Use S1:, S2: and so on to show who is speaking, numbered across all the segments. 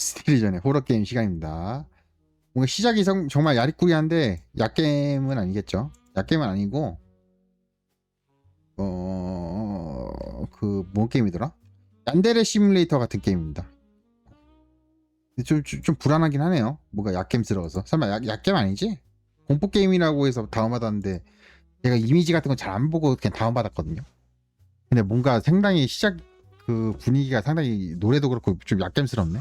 S1: 스틸리전의 호러 게임 시간입니다. 뭔가 시작이 정, 정말 야리꾸리한데 약게임은 아니겠죠? 약게임은 아니고 어 그 뭔 게임이더라? 얀데레 시뮬레이터 같은 게임입니다. 좀, 좀, 좀 불안하긴 하네요. 뭔가 약겜스러워서. 설마 약, 약겜 아니지? 공포 게임이라고 해서 다운받았는데 제가 이미지 같은 거잘안 보고 그냥 다운받았거든요. 근데 뭔가 상당히 시작 그 분위기가 상당히 노래도 그렇고 좀 약겜스럽네.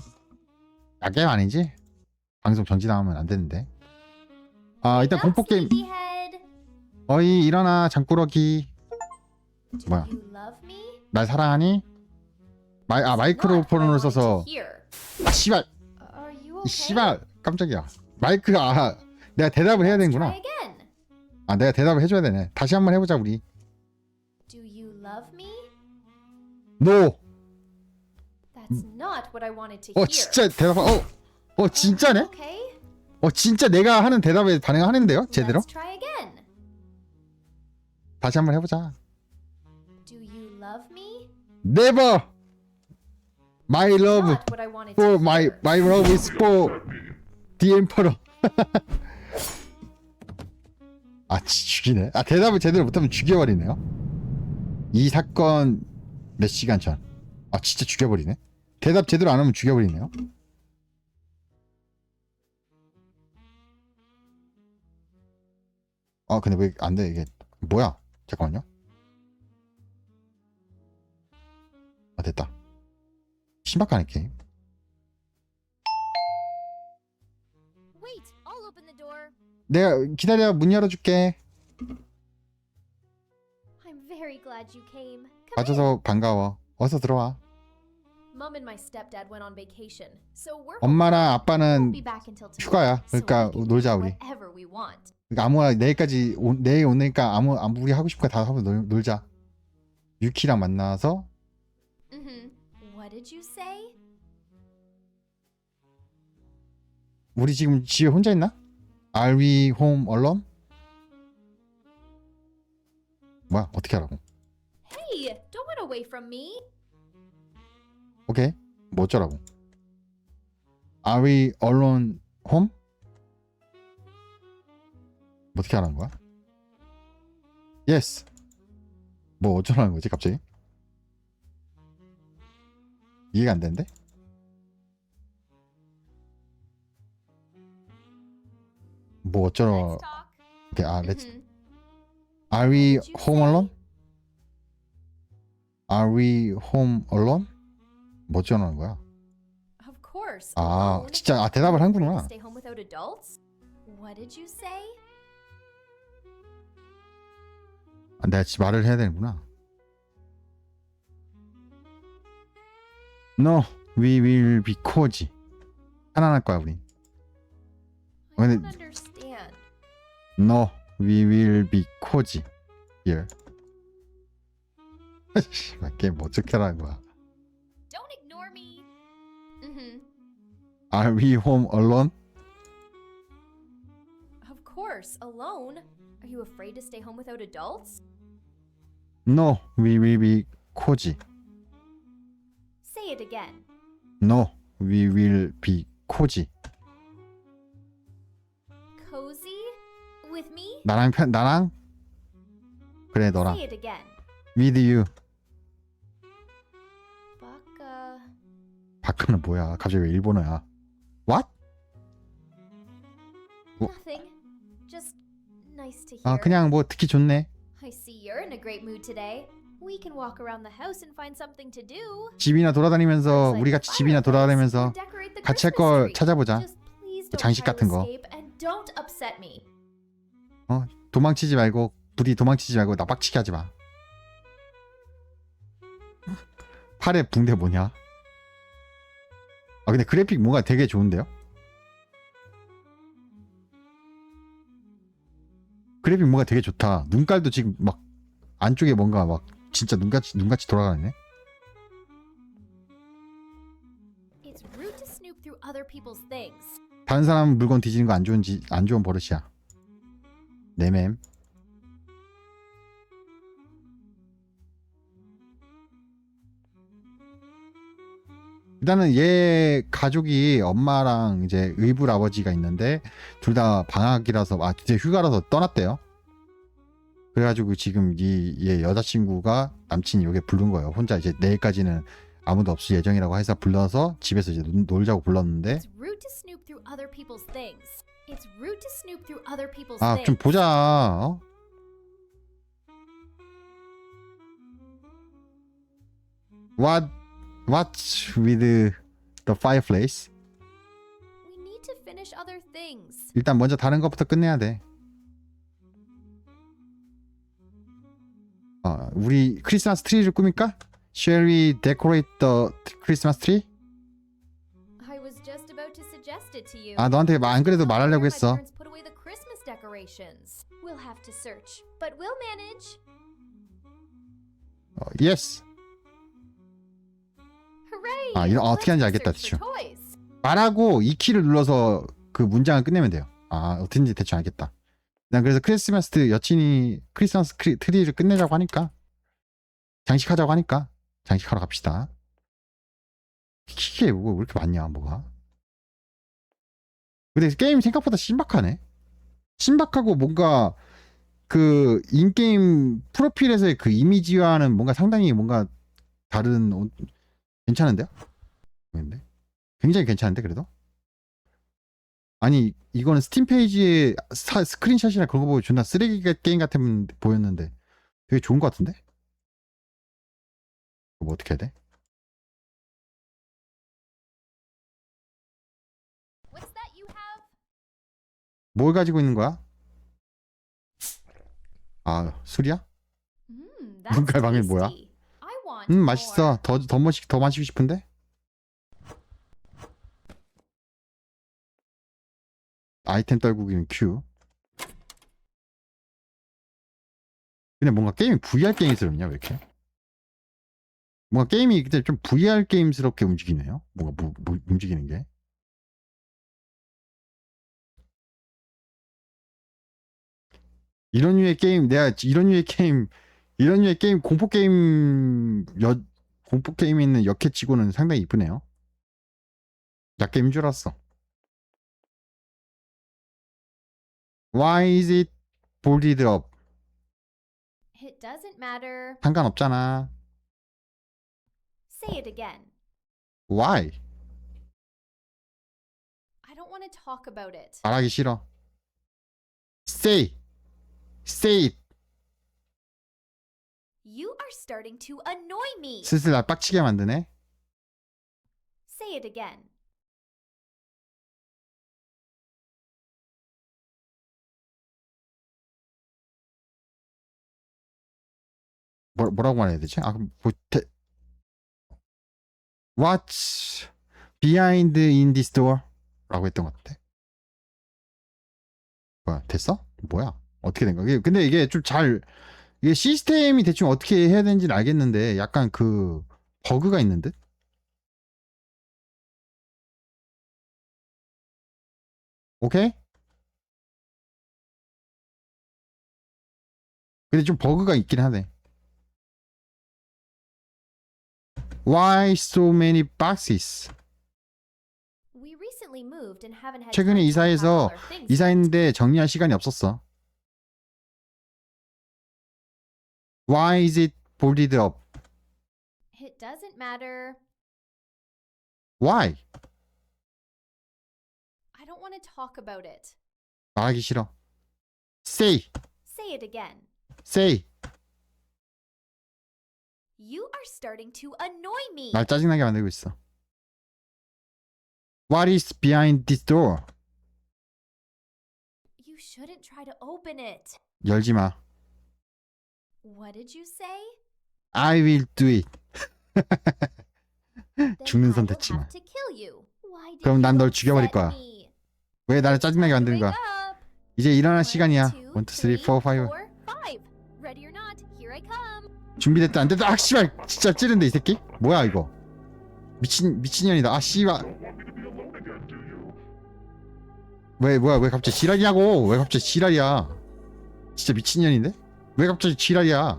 S1: 약겜 아니지? 방송 정지당하면 안 되는데. 아 일단 공포 게임. 어이 일어나 장꾸러기. 뭐야? 날 사랑하니? 마이 아
S2: wanted
S1: 써서. 아 씨발 이? 씨발 깜짝이야. 마이크 아 내가 대답을 해야 되는구나. 아 내가 대답을 해줘야 되네. 다시 한번 해보자 우리.
S2: Do you love me?
S1: 노. 어
S2: hear.
S1: 진짜 대답. 어어 어, 진짜네? 어 진짜 내가 하는 대답에 반응하는데요? 제대로? 다시 한번 해보자.
S2: Do you love me?
S1: Never. My love for my my love is for the emperor. 아 지- 죽이네. 아 대답을 제대로 못하면 죽여버리네요. 이 사건 몇 시간 전. 아 진짜 죽여버리네. 대답 제대로 안 하면 죽여버리네요. 아 근데 왜 안 돼 이게 뭐야? 잠깐만요. 아 됐다. 신박하네 게임. 내가 기다려 문 열어줄게. 와줘서 반가워. 어서 들어와.
S2: Mom and my stepdad went on vacation, so we're
S1: 엄마랑
S2: Won't
S1: 아빠는
S2: be back until tonight,
S1: 휴가야. 그러니까 놀자 우리.
S2: Whatever we want.
S1: 그러니까 아무나 내일까지 오, 내일 오니까 아무 아무 우리 하고 싶은 거다 하고 놀, 놀자. 유키랑 만나서
S2: Mm-hmm. What did you say?
S1: 우리 지금 집에 혼자 있나? Are we home alone? 뭐야 어떻게 하라고?
S2: Hey, don't run away from me.
S1: 오케이 뭐 어쩌라고? Are we alone home? 뭐 어떻게 하라는 거야? Yes. 뭐 어쩌라는 거지 갑자기? 이해가 안 되는데? 뭐
S2: talk.
S1: 오케이 아
S2: Mhm.
S1: Are we home alone? Are we home alone? 뭐 어쩌라는 거야?
S2: Of course.
S1: 아. 진짜 아 대답을 하는구나.
S2: Stay home without adults. What did you say?
S1: 아, 내가 지- 말을 해야 되는구나. No, we will be cozy. 편안할 거야 우린.
S2: I
S1: 근데-
S2: don't understand.
S1: No, we will be cozy here. 씨발 게임 뭐 어떻게 하라는 거야?
S2: Don't ignore me. Mm-hmm.
S1: Are we home alone?
S2: Of course, alone. Are you afraid to stay home without adults?
S1: No, we will be cozy.
S2: Say it again.
S1: No, we will be cozy.
S2: Cozy? With me?
S1: 나랑 편 나랑 그래 너랑
S2: Say it again.
S1: with you. 바크는 뭐야? 갑자기 왜 일본어야? What? 뭐-
S2: Nothing. Just nice to hear.
S1: 아 그냥 뭐 듣기 좋네.
S2: I see you're in a great mood today. We can walk around the house and find something to do.
S1: 집이나 돌아다니면서 우리 같이 집이나. 돌아다니면서 같이 할 걸. 찾아보자.
S2: Just please don't
S1: 장식
S2: try
S1: 같은
S2: to
S1: 거.
S2: escape and don't upset me.
S1: 도망치지 말고 부디 도망치지 말고 나 빡치게 하지 마. 팔에 붕대 뭐냐? 아 근데 그래픽 뭔가 되게 좋은데요? 그래픽 뭔가 되게 좋다. 눈깔도 지금 막 안쪽에 뭔가 막 진짜 눈같이 눈같이 돌아가네.
S2: It's rude to snoop through other people's things.
S1: 다른 사람 물건 뒤지는 거 안 좋은 지, 안 좋은 버릇이야. 네맴. 일단 일단은 얘 가족이 엄마랑 이제 의붓 아버지가 있는데 둘 다 방학이라서 아 이제 휴가라서 떠났대요. 그래가지고 지금 이얘 여자친구가 남친이 여기 부른 거예요. 혼자 이제 내일까지는 아무도 없을 예정이라고 해서 불러서 집에서 이제 놀- 놀자고 불렀는데 아 좀. 보자. 어? What what's with the fireplace?
S2: We need to finish other things.
S1: 일단 먼저 다른 것부터 끝내야 돼. 어, 우리 크리스마스 트리를 꾸밀까? Shall we decorate the Christmas tree?
S2: I was just about to suggest it to you.
S1: 아 너한테 마- 안 그래도 말하려고
S2: my
S1: 했어.
S2: parents put away the Christmas decorations. We'll have to search, but we'll manage.
S1: 어, yes. 아, 이런- 아, 어떻게 하는지 알겠다,
S2: toys.
S1: 말하고 이 키를 눌러서 그 문장을 끝내면 돼요. 아 어떻게인지 대충 알겠다. 난 그래서 크리스마스 트- 여친이 크리스마스 크리, 트리를 끝내자고 하니까 장식하자고 하니까 장식하러 갑시다. 이게 뭐왜 이렇게 많냐 뭐가? 근데 게임 생각보다 신박하네. 신박하고 뭔가 그 인게임 프로필에서의 그 이미지와는 뭔가 상당히 뭔가 다른 어, 괜찮은데요? 근데 굉장히 괜찮은데 그래도? 아니 이거는 스팀 페이지에 사- 스크린샷이나 그런 거 보고 존나 쓰레기 가- 게임 같은 보였는데 되게 좋은 것 같은데? 이거 뭐 어떻게 해야 돼?
S2: What's that you have?
S1: 뭘 가지고 있는 거야? 아 술이야? 문갈방이 뭐야? 음
S2: more.
S1: 맛있어 더더 마시 더 마시고 싶은데? 아이템 떨구기는 Q 근데 뭔가 게임이 VR 게임스럽냐 왜 이렇게? 뭔가 게임이 근데 좀 VR 게임스럽게 움직이네요 뭔가 뭐, 뭐 움직이는 게 이런 류의 게임 내가 이런 류의 게임 이런 류의 게임 공포 게임 여 공포 게임에 있는 역해치고는 상당히 이쁘네요. 약게임인 줄 알았어. Why is it boarded up?
S2: It doesn't matter.
S1: 상관없잖아.
S2: Say it again.
S1: Why?
S2: I don't want to talk about it.
S1: 말하기 싫어. Say. Say it.
S2: You are starting to annoy me.
S1: 슬슬 날 빡치게 만드네.
S2: Say it again.
S1: 뭐, 뭐라고 말해야 되지? 아, 그럼 뭐, 대... What's behind in this door? 라고 했던 것 같아. 뭐야, 됐어? 뭐야? 어떻게 된 거야? 근데 이게 좀 잘, 이게 시스템이 대충 어떻게 해야 되는지는 알겠는데, 약간 그, 버그가 있는 듯? 오케이? 근데 좀 버그가 있긴 하네. Why so many boxes? 최근에 이사해서. 이사했는데 정리할 시간이 없었어. Why is it boarded up?
S2: It doesn't matter.
S1: Why?
S2: I don't want to talk about it.
S1: 말하기 싫어. Say,
S2: Say it again.
S1: say.
S2: You are starting to annoy me.
S1: 날 짜증나게 만들고 있어. What is behind this door?
S2: You shouldn't try to open it.
S1: 열지 마.
S2: What did you say?
S1: I will do it. 죽는 선 됐지만. 그럼
S2: you
S1: 난널 죽여버릴 거야. 왜 나를 짜증나게 만드는 거야? 이제 일어날 시간이야.
S2: two,
S1: 1, 2, 3, 4, 5.
S2: four, five. Ready or not, here I come.
S1: 준비됐다 안 됐다. 아 씨발 진짜 찌른데 이 새끼? 뭐야 이거? 미친 미친년이다. 아 씨발. 왜 뭐야 왜 갑자기 지랄이냐고? 왜 갑자기 지랄이야? 진짜 미친년인데? 왜 갑자기 지랄이야?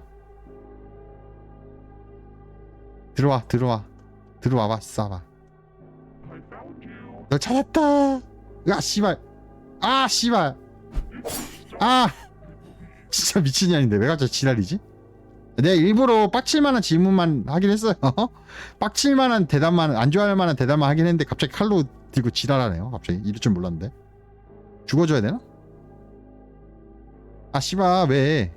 S1: 들어와 들어와. 들어와봐 쏴봐. 너 찾았다. 아 씨발. 아 씨발. 아. 진짜 미친년인데. 왜 갑자기 지랄이지? 내가 일부러 빡칠만한 질문만 하긴 했어요. 빡칠만한 대답만 안 좋아할 만한 대답만 하긴 했는데 갑자기 칼로 들고 지랄하네요. 갑자기. 이럴 줄 몰랐는데. 죽어줘야 되나? 아 씨발. 왜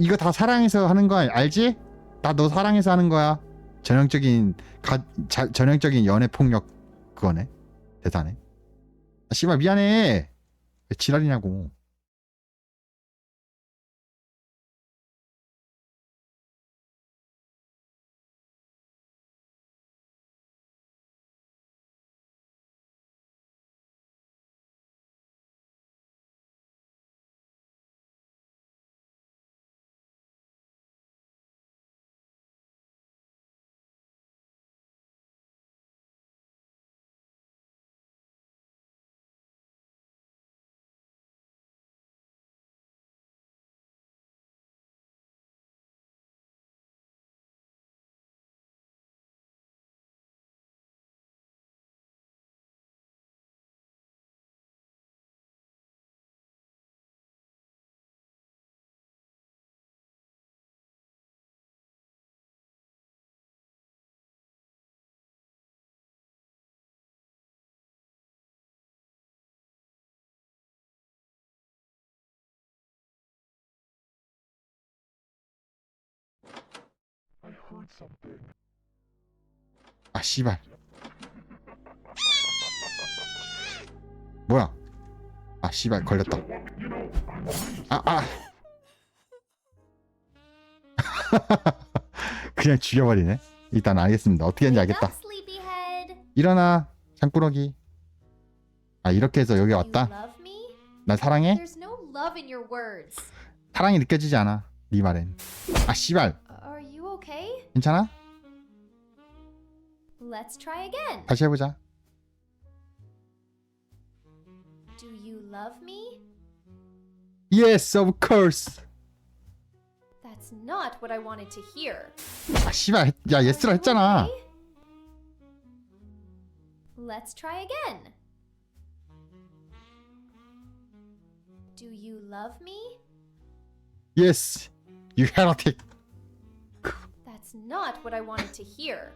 S1: 이거 다 사랑해서 하는 거 알- 알지? 나 너 사랑해서 하는 거야. 전형적인 가, 자, 전형적인 연애 폭력 그거네. 대사네 아 씨발 미안해. 왜 지랄이냐고 아 씨발. 뭐야? 아 씨발 걸렸다. 아아. 그냥 죽여버리네. 일단 알겠습니다. 어떻게 하는지 알겠다. 일어나 장꾸러기. 아 이렇게 해서 여기 왔다? 날 사랑해? 사랑이 느껴지지 않아 네 말엔. 아 씨발
S2: okay?
S1: 괜찮아?
S2: Let's try again.
S1: 다시 해보자
S2: Do you love me?
S1: Yes of course
S2: That's not what I wanted to hear.
S1: 아 씨발 했- 야
S2: Are
S1: 예스라
S2: you
S1: 했잖아
S2: okay? Let's try again. Do you love me?
S1: Yes you heretic
S2: That's not what I wanted to hear.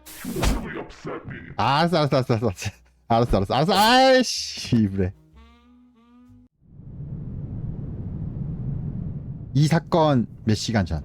S1: 알았어 알았어 알았어 알았어. 알았어 알았어. 알았어. 아이씨 그래 이 사건 몇 시간 전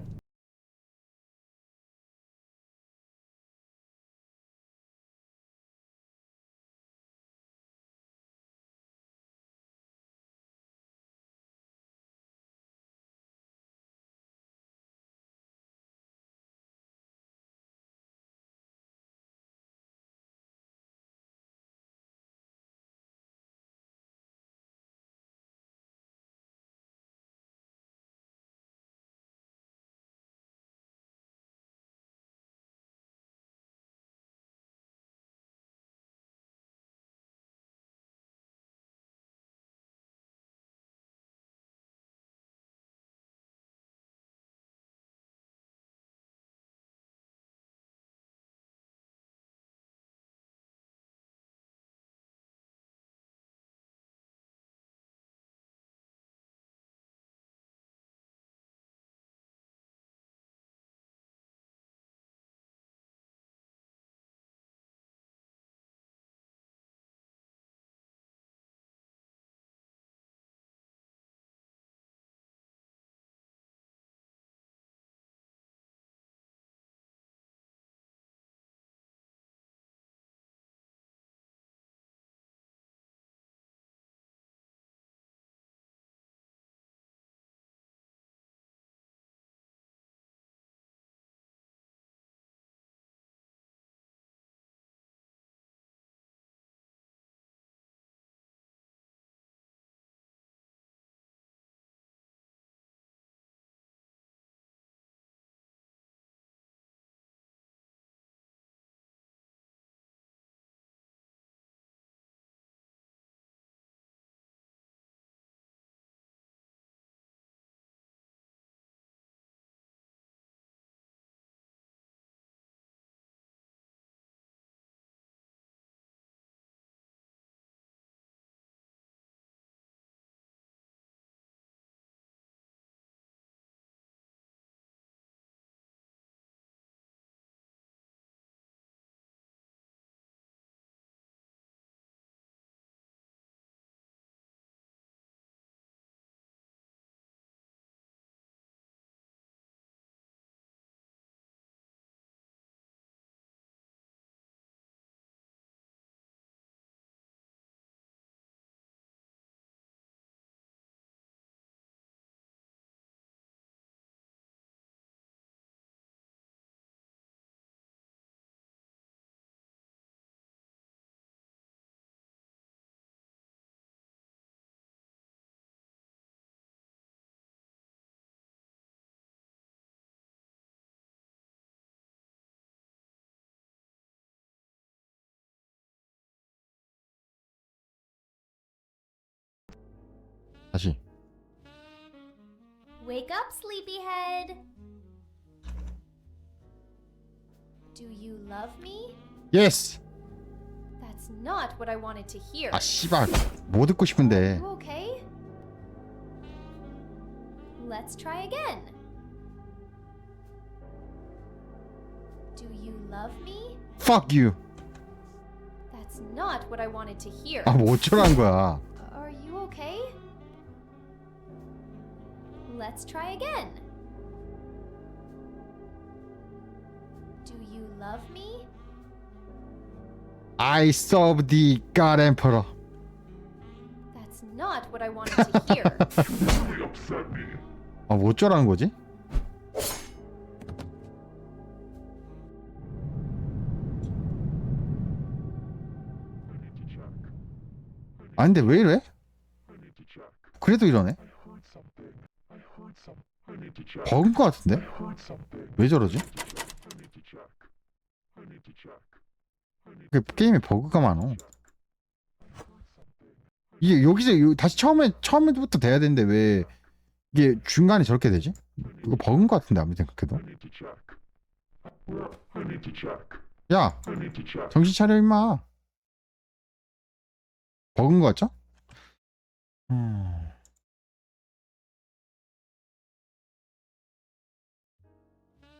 S1: 다시.
S2: Wake up, sleepyhead. Do you love me?
S1: 예스.
S2: That's not what I wanted to hear.
S1: 아 씨발. 뭐 듣고 싶은데.
S2: You okay? Let's try again. Do you love me?
S1: Fuck you.
S2: That's not what I wanted to hear.
S1: 아 뭐 어쩌라는 거야.
S2: Let's try again. Do you love me?
S1: I serve the God Emperor.
S2: That's not what I wanted to hear.
S1: 아, 뭐 어쩌라는 거지? 아, 근데 왜 이래? 그래도 이러네? 버그인 것 같은데? 왜 저러지? 그 게임에 버그가 많어. 이게 여기서 요- 다시 처음에 처음부터 돼야 되는데 왜 이게 중간에 저렇게 되지? 이거 버그인 것 같은데 아무리 생각해도. 야, 정신 차려 임마. 버그인 것 같죠? 음.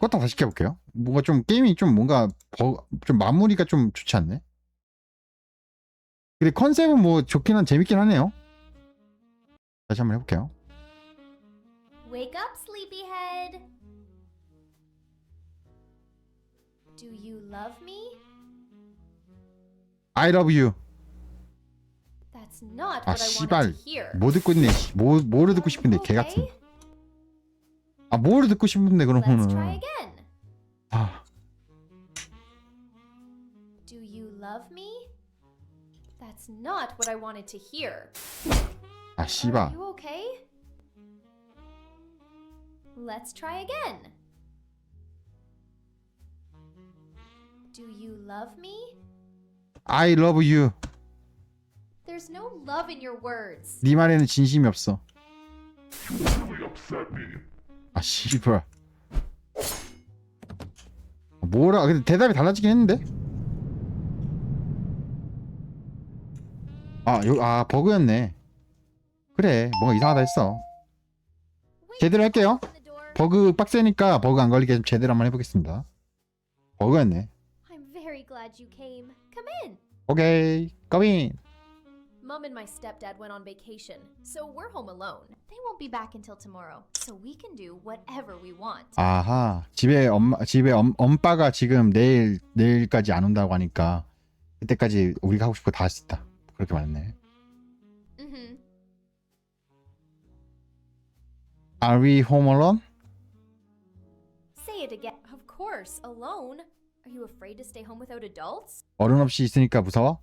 S1: 그것도 다시 켜볼게요. 뭔가 좀 게임이 좀 뭔가 버, 좀 마무리가 좀 좋지 않네. 근데 컨셉은 뭐 좋긴 한 재밌긴 하네요. 다시 한번 해볼게요.
S2: Wake up, sleepyhead. Do you love me?
S1: I love you.
S2: That's not
S1: 아
S2: what I
S1: 씨발
S2: wanted to hear.
S1: 뭐 듣고 있네. 뭐 뭐를 듣고 싶은데 개 같은. 아 뭐를 듣고 싶은데
S2: Let's try
S1: 그러면은.
S2: again.
S1: 아
S2: Do you love me? That's not what I wanted to hear.
S1: 아
S2: Are
S1: 씨발.
S2: you okay? Let's try again. Do you love me?
S1: I love you.
S2: There's no love in your words.
S1: 네 말에는 진심이 없어. 아 씨발. 뭐라? 근데 대답이 달라지긴 했는데. 아, 요, 아 버그였네. 그래, 뭔가 이상하다 했어. 제대로 할게요. 버그 빡세니까 버그 안 걸리게 좀 제대로 한번 해보겠습니다. 버그였네.
S2: You came. Come in. Mom and my stepdad went on vacation, so we're home alone. They won't be back until tomorrow, so we can do whatever we want.
S1: 아하, 집에 엄마, 집에 엄, 엄빠가 지금 내일 내일까지 안 온다고 하니까 그때까지 우리가 하고 싶은 거 다 할 수 있다. 그렇게 말했네.
S2: Mm-hmm.
S1: Are we home alone?
S2: Say it again. Of course, alone. Are you afraid to stay home without adults?
S1: 어른 없이 있으니까 무서워?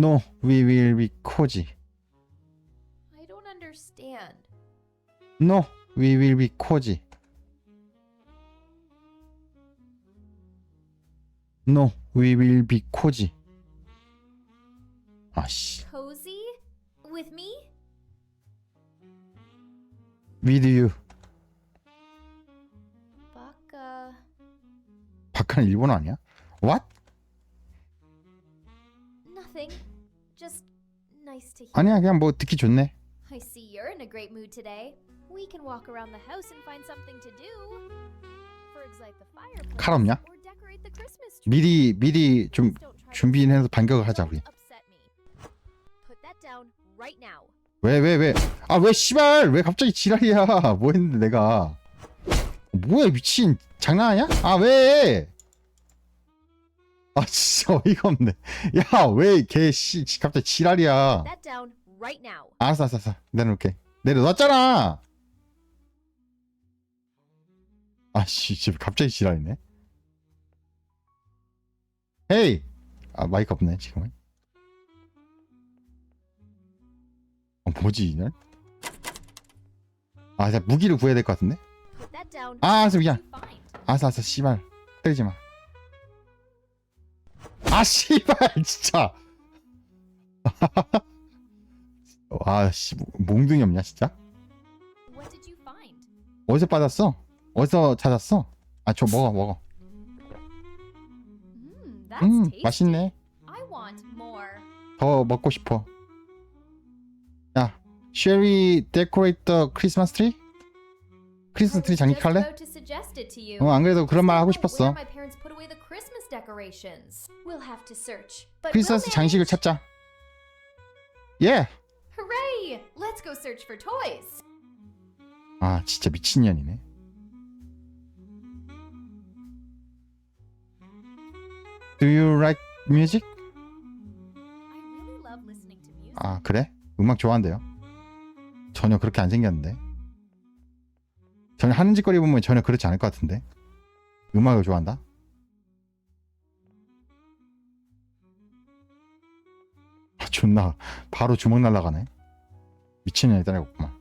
S1: No, we will be cozy.
S2: I don't understand.
S1: No, we will be cozy. No, we will be cozy. 아씨,
S2: Cozy? With me?
S1: with you.
S2: Baka.
S1: 박하는 일본어 아니야? What?
S2: Nothing. Just nice to hear.
S1: 아니야, 그냥 뭐 듣기 좋네.
S2: I see you're in a great mood today. We can walk around the house and find something to do. For example, the fireplace.
S1: 칼 없냐?
S2: Or decorate the Christmas tree.
S1: 미리 미리 좀
S2: don't try to
S1: 준비해서 반격을 하자 우리.
S2: Don't upset me. Put that down right now.
S1: 왜 왜 왜? 아 왜 씨발 왜 갑자기 지랄이야? 뭐 했는데 내가? 뭐야 이 미친 장난하냐? 아 왜? 아 진짜 어이가 없네. 야 왜 걔씨 갑자기 지랄이야?
S2: That down right now.
S1: 알았어 알았어 알았어 내려놓을게. 내려놨잖아. 아씨 지금 갑자기 지랄이네. 헤이. 아 마이크 없네 지금은. 어, 뭐지 이날? 아, 자 무기를 구해야 될 것 같은데?
S2: That down.
S1: 아, 알았어, 미안. 아싸, 아싸, 씨발. 때리지 마. 아, 씨발, 진짜. 어, 아씨 몽둥이 없냐 진짜? 어디서 받았어? 어디서 찾았어? 아 저 먹어 먹어. 음
S2: tasty.
S1: 맛있네. 더 먹고 싶어. 야, 쉐리 데코레이트 더 크리스마스 트리? 크리스마스 트리 장식할래? 어, 안 그래도 그런 말 하고 싶었어.
S2: Decorations. We'll have to search. But we'll
S1: 크리스마스 장식을
S2: manage.
S1: 찾자. 예.
S2: Hooray! Let's go search for toys.
S1: 아, 진짜 미친년이네. Do you like music?
S2: I really love listening to music.
S1: 아, 그래? 음악 좋아한대요. 전혀 그렇게 안 생겼는데. 전혀 하는 짓거리 보면 전혀 그렇지 않을 것 같은데. 음악을 좋아한다? 존나 바로 주먹 날라가네. 미친년이 따라갔구만.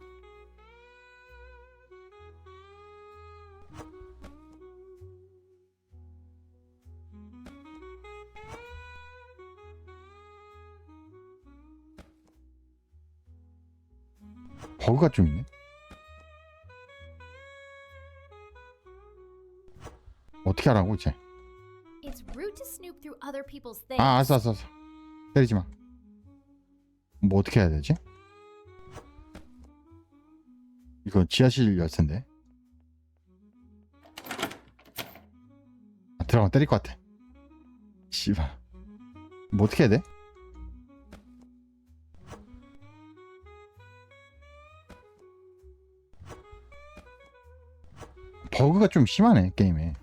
S1: 버그가 좀 있네. 어떻게 하라고 이제? 아, 알았어, 알았어, 알았어. 때리지 마. 뭐 어떻게 해야 되지? 이거 지하실 열쇠인데. 아, 들어가면 때릴 것 같아. 씨발. 뭐 어떻게 해야 돼? 버그가 좀 심하네 게임에.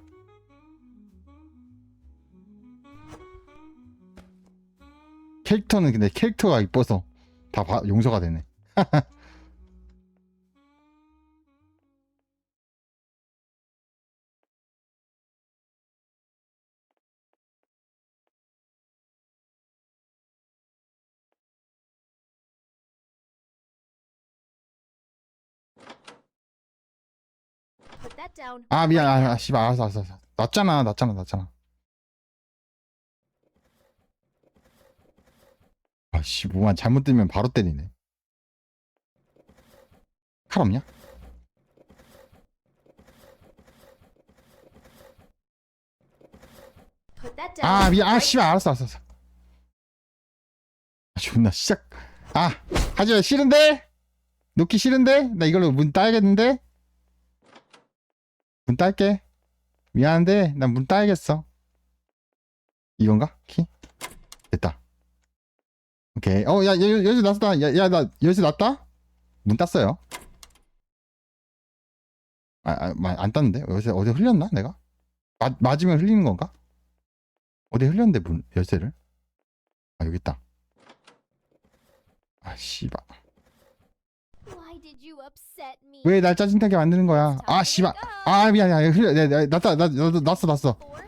S1: 캐릭터는 근데 캐릭터가 이뻐서 다 바- 용서가 되네. 아 미안, 아, 아 씨발, 알았어, 알았어, 알았어. 났잖아, 났잖아, 났잖아. 아씨, 뭐만 잘못 들면 바로 때리네. 칼 없냐? 아 미안, 아 씨발, 알았어, 알았어, 알았어. 아 존나 시작. 아 하지 싫은데? 놓기 싫은데? 나 이걸로 문 따야겠는데? 문 딸게. 미안한데, 난 문 따야겠어. 이건가? 키? 됐다. 오케이. 어, 야, 여, 열쇠 났다. 야, 야, 나 열쇠 났다? 문 땄어요. 아, 아, 마- 안 땄는데? 열쇠 어디 흘렸나, 내가? 맞, 맞으면 흘리는 건가? 어디 흘렸는데, 문, 열쇠를? 아, 여기 있다. 아, 씨발.
S2: Why did you upset me?
S1: 왜 날 짜증나게 만드는 거야? 아, 씨발. 아, 미안, 야, 흘려. 내, 내, 났다, 나, 나, 났어, 났어.
S2: Four?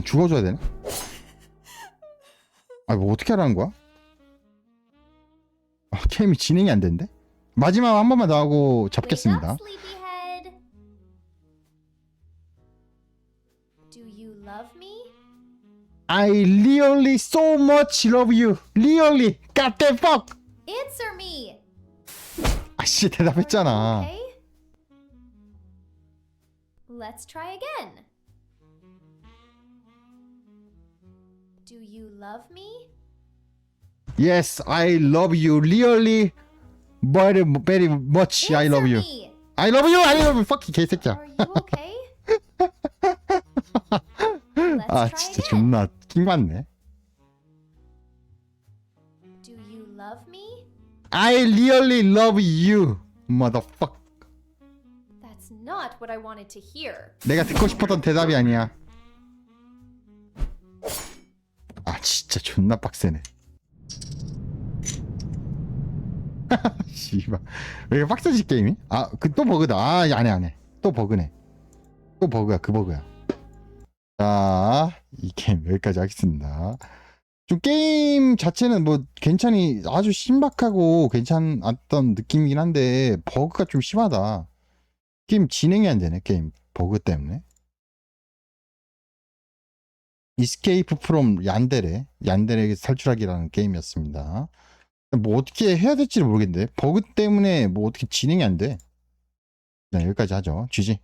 S1: 죽어줘야 되나? 아, 뭐 어떻게 하라는 거야? 아, 게임이 진행이 안 되는데? 마지막 한 번만 더 하고 잡겠습니다. I really so much love you. Really. God the fuck.
S2: Answer me.
S1: 아씨 대답했잖아.
S2: okay? Let's try again. Do you love me?
S1: Yes, I love you. Really. Very very much. I love
S2: Answer
S1: you.
S2: me.
S1: I love you. I love you. fucking 개새끼야.
S2: Are you okay? Let's
S1: 아
S2: try
S1: 진짜
S2: again.
S1: 존나 킹받네.
S2: Do you love me?
S1: I really love you. Motherfuck.
S2: That's not what I wanted to hear.
S1: 내가 듣고 싶었던 대답이 아니야. 아 진짜 존나 빡세네. 씨발 왜 빡세지 게임이? 아 그 또 버그다. 아 안해 안해. 또 버그네. 또 버그야 그 버그야. 자이 게임 여기까지 하겠습니다. 좀 게임 자체는 뭐 괜찮이 아주 신박하고 괜찮았던 느낌이긴 한데 버그가 좀 심하다. 게임 진행이 안 되네 게임 버그 때문에. 이스케이프 프롬 얀데레 얀데레에게 탈출하기라는 게임이었습니다. 뭐 어떻게 해야 될지를 모르겠는데 버그 때문에 뭐 어떻게 진행이 안 돼. 네, 여기까지 하죠. GG.